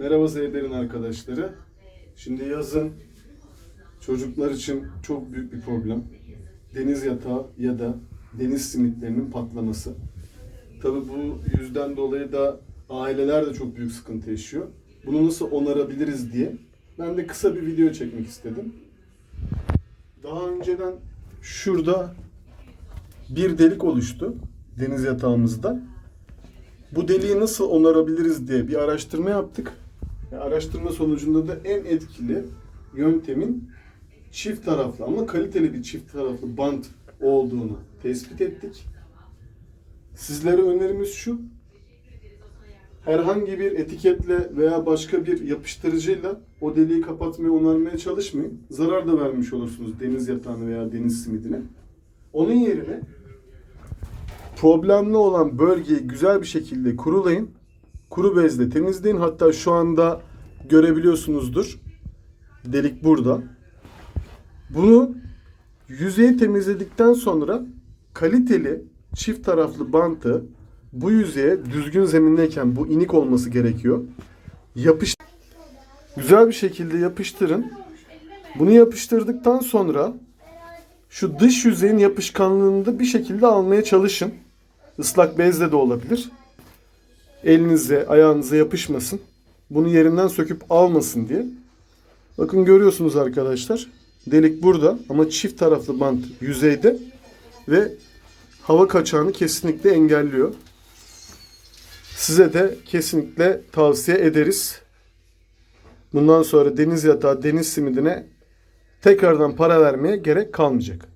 Merhaba Zeyber'in arkadaşları. Şimdi yazın çocuklar için çok büyük bir problem. Deniz yatağı ya da deniz simitlerinin patlaması. Tabii bu yüzden dolayı da aileler de çok büyük sıkıntı yaşıyor. Bunu nasıl onarabiliriz diye ben de kısa bir video çekmek istedim. Daha önceden şurada bir delik oluştu deniz yatağımızda. Bu deliği nasıl onarabiliriz diye bir araştırma yaptık. Araştırma sonucunda da en etkili yöntemin çift taraflı ama kaliteli bir çift taraflı bant olduğunu tespit ettik. Sizlere önerimiz şu. Herhangi bir etiketle veya başka bir yapıştırıcıyla o deliği kapatmaya, onarmaya çalışmayın. Zarar da vermiş olursunuz deniz yatağına veya deniz simidine. Onun yerine problemli olan bölgeyi güzel bir şekilde kurulayın. Kuru bezle temizleyin. Hatta şu anda görebiliyorsunuzdur. Delik burada. Bunu yüzeyi temizledikten sonra kaliteli çift taraflı bantı bu yüzeye düzgün zemindeyken bu inik olması gerekiyor. Yapış güzel bir şekilde yapıştırın. Bunu yapıştırdıktan sonra şu dış yüzeyin yapışkanlığını da bir şekilde almaya çalışın. Islak bezle de olabilir. Elinize, ayağınıza yapışmasın. Bunu yerinden söküp almasın diye. Bakın görüyorsunuz arkadaşlar. Delik burada ama çift taraflı bant yüzeyde ve hava kaçağını kesinlikle engelliyor. Size de kesinlikle tavsiye ederiz. Bundan sonra deniz yatağı, deniz simidine tekrardan para vermeye gerek kalmayacak.